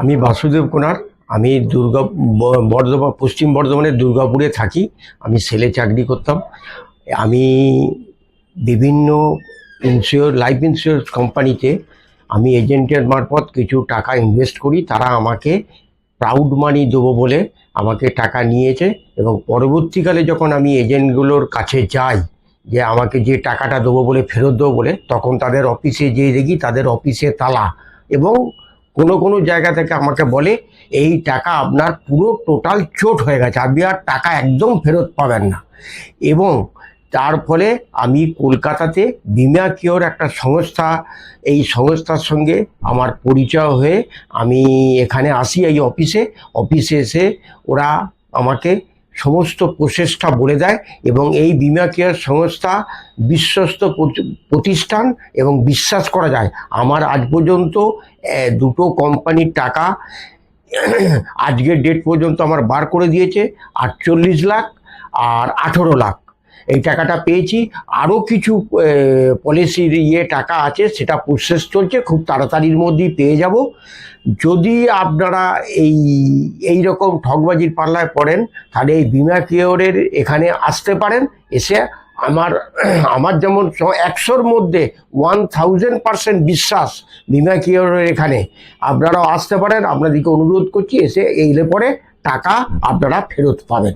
আমি বাসুদেব কুনার, আমি দুর্গা বর্ধমান, পশ্চিম বর্ধমানের দুর্গাপুরে থাকি, আমি সেলে চাকরি করতাম। আমি বিভিন্ন ইন্স্যুর লাইফ ইন্স্যুরেন্স কোম্পানিতে আমি এজেন্টের মারফত কিছু টাকা ইনভেস্ট করি, তারা আমাকে প্রাউড মানি দেবো বলে আমাকে টাকা নিয়েছে এবং পরবর্তীকালে যখন আমি এজেন্টগুলোর কাছে যাই, যে আমাকে যে টাকাটা দেবো বলে, ফেরত দেবো বলে, তখন তাদের অফিসে যেয়ে দেখি, তাদের অফিসে তালা এবং কোনো কোনো জায়গা থেকে আমাকে বলে, এই টাকা আপনার পুরো টোটাল চোট হয়ে গেছে, আপনি আর টাকা একদম ফেরত পাবেন না। এবং তার ফলে আমি কলকাতাতে বিমা কিওর একটা সংস্থা, এই সংস্থার সঙ্গে আমার পরিচয় হয়ে আমি এখানে আসি এই অফিসে। অফিসে এসে ওরা আমাকে সমস্ত প্রসেসটা বলে দেয় এবং এই বিমা কেয়ার সংস্থা বিশ্বস্ত প্রতিষ্ঠান এবং বিশ্বাস করা যায়। আমার আজ পর্যন্ত দুটো কোম্পানির টাকা, আজকের ডেট পর্যন্ত আমার বার করে দিয়েছে। আটচল্লিশ লাখ আর আঠেরো লাখ। এই টাকাটা পেয়েছি। আরও কিছু পলিসির ইয়ে টাকা আছে, সেটা প্রসেস চলছে, খুব তাড়াতাড়ির মধ্যেই পেয়ে যাব। যদি আপনারা এই এই রকম ঠকবাজির পাল্লায় পড়েন, তাহলে এই বিমা কেয়ারের এখানে আসতে পারেন, এসে আমার আমার যেমন একশোর মধ্যে ওয়ান থাউজেন্ড পার্সেন্ট বিশ্বাস বিমা কেয়ারের এখানে। আপনারাও আসতে পারেন, আপনাদেরকে অনুরোধ করছি, এসে এইলে পরে টাকা আপনারা ফেরত পাবেন।